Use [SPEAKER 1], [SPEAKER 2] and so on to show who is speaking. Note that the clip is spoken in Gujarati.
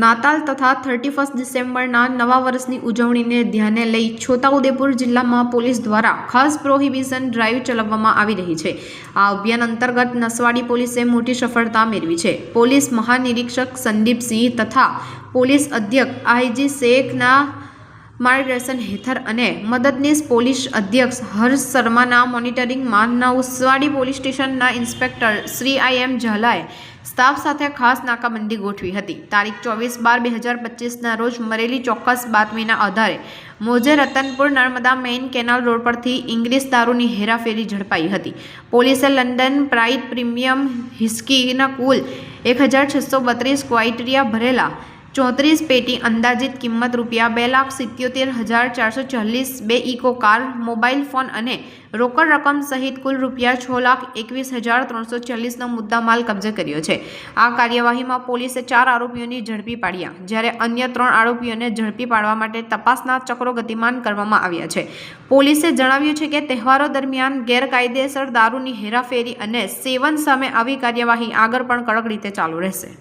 [SPEAKER 1] નાતાલ તથા થર્ટી ફર્સ્ટ ડિસેમ્બરના નવા વર્ષની ઉજવણીને ધ્યાને લઈ છોટાઉદેપુર જિલ્લામાં પોલીસ દ્વારા ખાસ પ્રોહિબિશન ડ્રાઈવ ચલાવવામાં આવી રહી છે. આ અભિયાન અંતર્ગત નસવાડી પોલીસે મોટી સફળતા મેળવી છે. પોલીસ મહાનિરીક્ષક સંદીપસિંહ તથા પોલીસ અધ્યક્ષ આઈજી શેખના માર્ગદર્શન હેઠળ અને મદદનીશ પોલીસ અધ્યક્ષ હર્ષ શર્માના મોનિટરિંગમાં નવસવાડી પોલીસ સ્ટેશનના ઇન્સ્પેક્ટર શ્રી આઈ એમ ઝાલાએ સ્ટાફ સાથે ખાસ નાકાબંધી ગોઠવી હતી. તારીખ ચોવીસ બાર બે હજાર પચીસના રોજ મરેલી ચોક્કસ બાતમીના આધારે મોજે Ratanpur Narmada main canal road પરથી ઇંગ્લિશ દારૂની હેરાફેરી ઝડપાઈ હતી. પોલીસે લંડન પ્રાઇડ પ્રીમિયમ હિસ્કીના કુલ એક હજાર છસો બત્રીસ ક્વાઇટેરિયા ભરેલા ચોત્રીસ પેટી અંદાજિત કિંમત રૂપિયા બે લાખ સિત્યોતેર હજાર ચારસો ચાલીસ બે ઇકો કાર, મોબાઈલ ફોન અને રોકડ રકમ સહિત કુલ રૂપિયા છ લાખ એકવીસ હજાર ત્રણસો ચાલીસનો મુદ્દામાલ કબજે કર્યો છે. આ કાર્યવાહીમાં પોલીસે ચાર આરોપીઓને ઝડપી પાડ્યા, જ્યારે અન્ય ત્રણ આરોપીઓને ઝડપી પાડવા માટે તપાસના ચક્રો ગતિમાન કરવામાં આવ્યા છે. પોલીસે જણાવ્યું છે કે તહેવારો દરમિયાન ગેરકાયદેસર દારૂની હેરાફેરી અને સેવન સામે આવી કાર્યવાહી આગળ પણ કડક રીતે ચાલુ રહેશે.